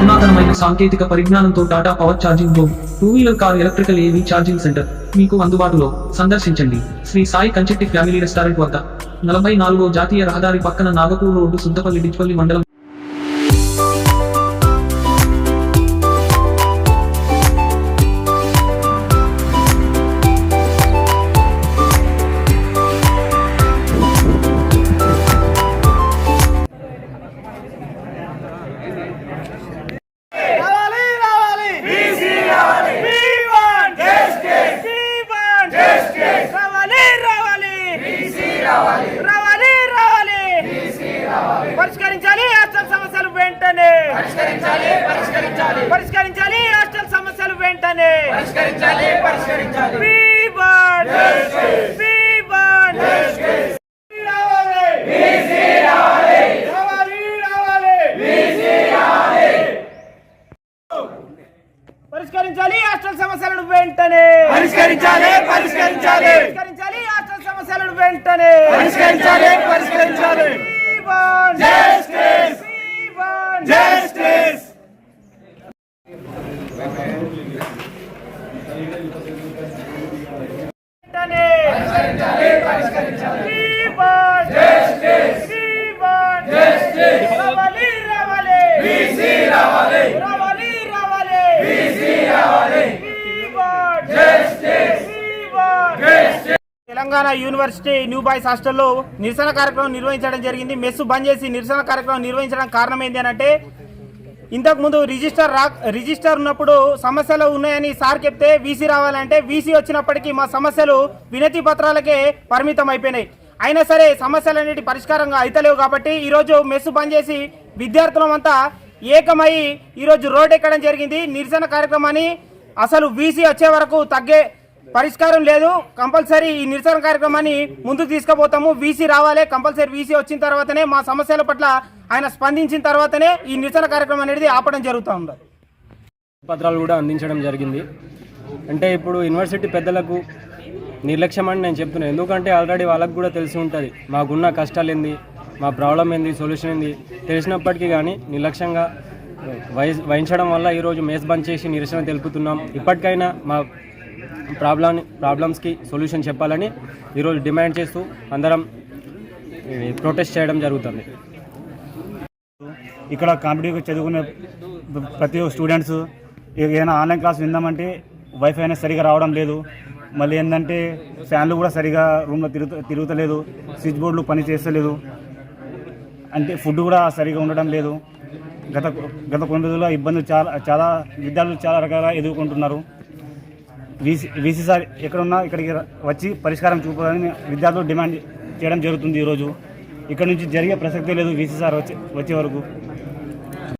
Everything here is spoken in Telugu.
అధునాతనమైన సాంకేతిక పరిజ్ఞానంతో Tata power charging home two wheeler car electrical E V charging centre మీకు అందుబాటులో. సందర్శించండి. శ్రీ సాయి కంచెట్టి ఫ్యామిలీ రెస్టారెంట్ వద్ద నలభై నాలుగో జాతీయ రహదారి పక్కన నాగపూర్ రోడ్డు సుద్దపల్లి డిచ్పల్లి మండలం వెంటనే పరిష్కరించాలి పరిష్కరించాలి. పరిష్కరించాలి. హాస్టల్ సమస్యలు వెంటనే. పరిష్కరించాలి పరిష్కరించాలి. We want justice we want justice రావాలి బీసీ రావాలి రావాలి రావాలి. బీసీ రావాలి పరిష్కరించాలి హాస్టల్ సమస్యలను వెంటనే. పరిష్కరించాలి పరిష్కరించాలి. పరిష్కరించాలి హాస్టల్ సమస్యలను వెంటనే. పరిష్కరించాలి పరిష్కరించాలి. తెలంగాణ యూనివర్సిటీ న్యూ బాయ్స్ హాస్టల్లో నిరసన కార్యక్రమం నిర్వహించడం జరిగింది. మెస్సు బంద్ చేసి నిరసన కార్యక్రమం నిర్వహించడం కారణం ఏంటి అంటే ఇంతకుముందు రిజిస్టర్ రా రిజిస్టర్ ఉన్నప్పుడు సమస్యలు ఉన్నాయని సార్ చెప్తే వీసీ రావాలంటే వీసీ వచ్చినప్పటికీ మా సమస్యలు వినతి పత్రాలకే పరిమితం అయిపోయినాయి అయినా సరే సమస్యలన్నిటి పరిష్కారంగా అయితలేవు కాబట్టి ఈరోజు మెస్సు బంద్ చేసి విద్యార్థులమంతా ఏకమై ఈరోజు రోడ్ ఎక్కడం జరిగింది. నిరసన కార్యక్రమాన్ని అసలు వీసీ వచ్చే వరకు తగ్గే పరిష్కారం లేదు. కంపల్సరీ ఈ నిరసన కార్యక్రమాన్ని ముందుకు తీసుకుపోతాము. వీసీ రావాలి. కంపల్సరీ వీసీ వచ్చిన తర్వాతనే మా సమస్యల పట్ల ఆయన స్పందించిన తర్వాతనే ఈ నిరసన కార్యక్రమం అనేది ఆపడం జరుగుతూ ఉంది. పత్రాలు కూడా అందించడం జరిగింది. అంటే ఇప్పుడు యూనివర్సిటీ పెద్దలకు నిర్లక్ష్యం అని నేను చెప్తున్నాను ఎందుకంటే ఆల్రెడీ వాళ్ళకు కూడా తెలిసి ఉంటుంది. మాకున్న కష్టాలు ఏంది? మా ప్రాబ్లం ఏంది? సొల్యూషన్ ఏంది? తెలిసినప్పటికీ కానీ నిర్లక్ష్యంగా వహించడం వల్ల ఈరోజు మేస్ బంద్ చేసి నిరసన తెలుపుతున్నాం. ఇప్పటికైనా మా ప్రాబ్లం ప్రాబ్లమ్స్కి సొల్యూషన్ చెప్పాలని ఈరోజు డిమాండ్ చేస్తూ అందరం ప్రొటెస్ట్ చేయడం జరుగుతుంది. ఇక్కడ కాంపిటేటివ్ చదువుకునే ప్రతి ఒక్క స్టూడెంట్స్ ఏదైనా ఆన్లైన్ క్లాస్ విందామంటే వైఫై అనేది సరిగా రావడం లేదు. మళ్ళీ ఏంటంటే ఫ్యాన్లు కూడా సరిగా రూమ్లో తిరుగు తిరుగుతలేదు. స్విచ్ బోర్డులు పని చేస్తలేదు. అంటే ఫుడ్ కూడా సరిగా ఉండడం లేదు. గత గత కొన్ని రోజుల ఇబ్బందులు చాలా చాలా విద్యార్థులు చాలా రకాలుగా ఎదుర్కొంటున్నారు. వీసీ వీసీ సార్ ఎక్కడున్నా ఇక్కడికి వచ్చి పరిష్కారం చూపాలని విద్యార్థులు డిమాండ్ చేయడం జరుగుతుంది ఈరోజు. ఇక్కడ నుంచి జరిగే ప్రసక్తే లేదు వీసీ సార్ వచ్చే వచ్చే వరకు.